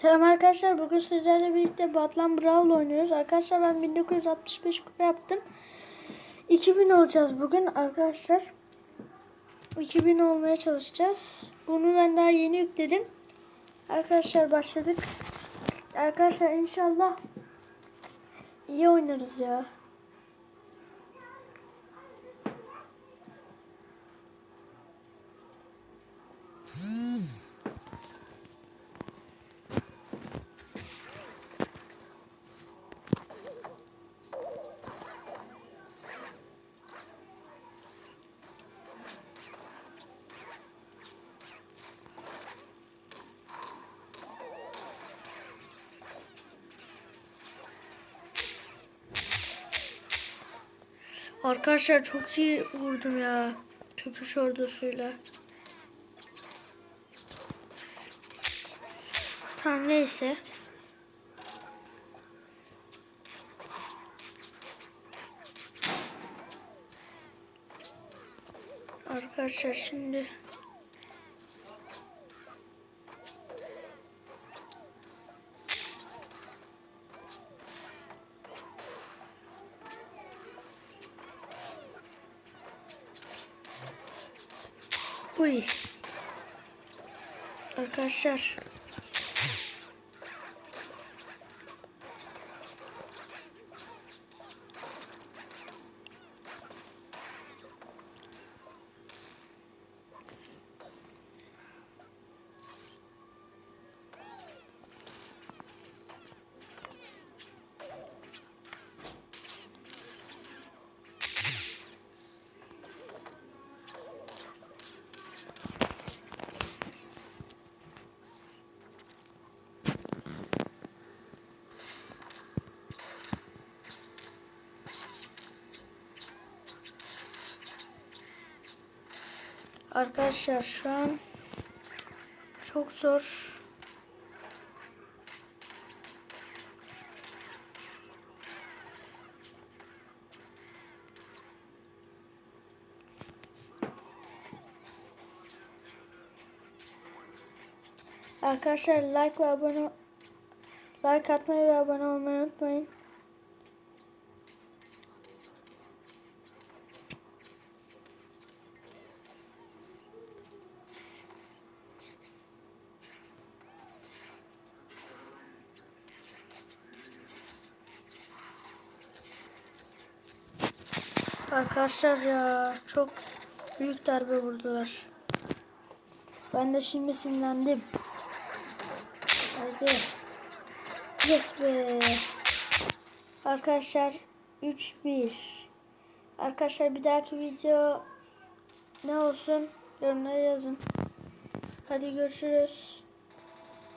Selam arkadaşlar. Bugün sizlerle birlikte Batman Brawl oynuyoruz. Arkadaşlar ben 1965 kupa yaptım. 2000 olacağız bugün arkadaşlar. 2000 olmaya çalışacağız. Bunu ben daha yeni yükledim. Arkadaşlar başladık. Arkadaşlar inşallah iyi oynarız ya. Arkadaşlar çok iyi vurdum ya. Köpüş ordusuyla. Tamam neyse. Arkadaşlar şimdi Uy. Arkadaşlar. Arkadaşlar şu an çok zor. Arkadaşlar like ve abone like atmayı ve abone olmayı unutmayın. Arkadaşlar ya çok büyük darbe vurdular. Ben de şimdi sinirlendim. Hadi. Yes be. Arkadaşlar 3-1. Arkadaşlar bir dahaki video ne olsun yorumlara yazın. Hadi görüşürüz.